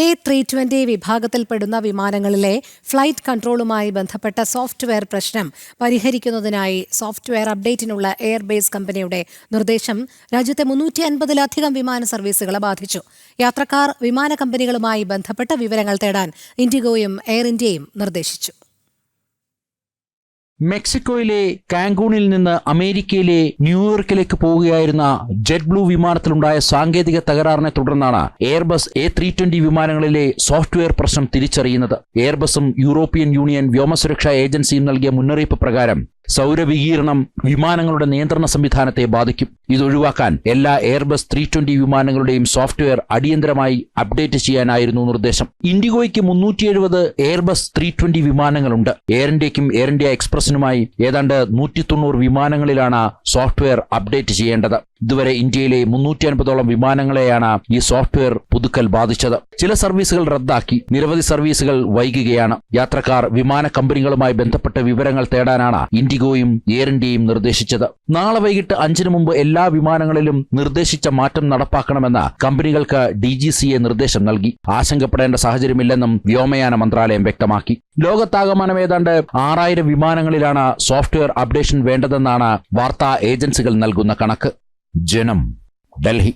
A three twenty വിഭാഗത്തിൽപ്പെടുന്ന വിമാനങ്ങളിലെ flight കൺട്രോളുമായി ബന്ധപ്പെട്ട software പ്രശ്നം പരിഹരിക്കുന്നതിനായി സോഫ്റ്റ്വെയർ അപ്ഡേറ്റിനുള്ള എയർബേസ് കമ്പനിയുടെ നിർദ്ദേശം രാജ്യത്തെ മുന്നൂറ്റി അൻപതിലധികം വിമാന സർവീസുകളെ ബാധിച്ചു. യാത്രക്കാർ വിമാന കമ്പനികളുമായി ബന്ധപ്പെട്ട വിവരങ്ങൾ തേടാൻ ഇൻഡിഗോയും എയർ ഇന്ത്യയും നിർദ്ദേശിച്ചു. മെക്സിക്കോയിലെ കാങ്കൂണിൽ നിന്ന് അമേരിക്കയിലെ ന്യൂയോർക്കിലേക്ക് പോവുകയായിരുന്ന ജെറ്റ് ബ്ലൂ വിമാനത്തിലുണ്ടായ സാങ്കേതിക തകരാറിനെ തുടർന്നാണ് എയർബസ് എ ത്രീ ട്വന്റി വിമാനങ്ങളിലെ സോഫ്റ്റ്വെയർ പ്രശ്നം തിരിച്ചറിയുന്നത്. എയർബസും യൂറോപ്യൻ യൂണിയൻ വ്യോമസുരക്ഷാ ഏജൻസിയും നൽകിയ മുന്നറിയിപ്പ് പ്രകാരം സൗരവികീരണം വിമാനങ്ങളുടെ നിയന്ത്രണ സംവിധാനത്തെ ബാധിക്കും. ഇതൊഴിവാക്കാൻ എല്ലാ എയർബസ് ത്രീ ട്വന്റി വിമാനങ്ങളുടെയും സോഫ്റ്റ്വെയർ അടിയന്തരമായി അപ്ഡേറ്റ് ചെയ്യാനായിരുന്നു നിർദ്ദേശം. ഇൻഡിഗോയ്ക്ക് മുന്നൂറ്റി എഴുപത് എയർബസ് ത്രീ ട്വന്റി വിമാനങ്ങളുണ്ട്. എയർ ഇന്ത്യക്കും എയർ ഇന്ത്യ എക്സ്പ്രസിനുമായി ഏതാണ്ട് നൂറ്റി തൊണ്ണൂറ് വിമാനങ്ങളിലാണ് സോഫ്റ്റ്വെയർ അപ്ഡേറ്റ് ചെയ്യേണ്ടത്. ഇതുവരെ ഇന്ത്യയിലെ മുന്നൂറ്റി അൻപതോളം വിമാനങ്ങളെയാണ് ഈ സോഫ്റ്റ്വെയർ പുതുക്കൽ ബാധിച്ചത്. ചില സർവീസുകൾ റദ്ദാക്കി. നിരവധി സർവീസുകൾ വൈകുകയാണ്. യാത്രക്കാർ വിമാന കമ്പനികളുമായി ബന്ധപ്പെട്ട വിവരങ്ങൾ തേടാനാണ് ഇൻഡിഗോയും എയർ ഇന്ത്യയും നിർദ്ദേശിച്ചത്. നാളെ വൈകിട്ട് അഞ്ചിന് മുമ്പ് എല്ലാ വിമാനങ്ങളിലും നിർദ്ദേശിച്ച മാറ്റം നടപ്പാക്കണമെന്ന് കമ്പനികൾക്ക് ഡി ജി സിയെ നിർദ്ദേശം നൽകി. ആശങ്കപ്പെടേണ്ട സാഹചര്യമില്ലെന്നും വ്യോമയാന മന്ത്രാലയം വ്യക്തമാക്കി. ലോകത്താകമാനം ഏതാണ്ട് ആറായിരം വിമാനങ്ങളിലാണ് സോഫ്റ്റ്വെയർ അപ്ഡേഷൻ വേണ്ടതെന്നാണ് വാർത്താ ഏജൻസികൾ നൽകുന്ന കണക്ക്. जन्म दिल्ली।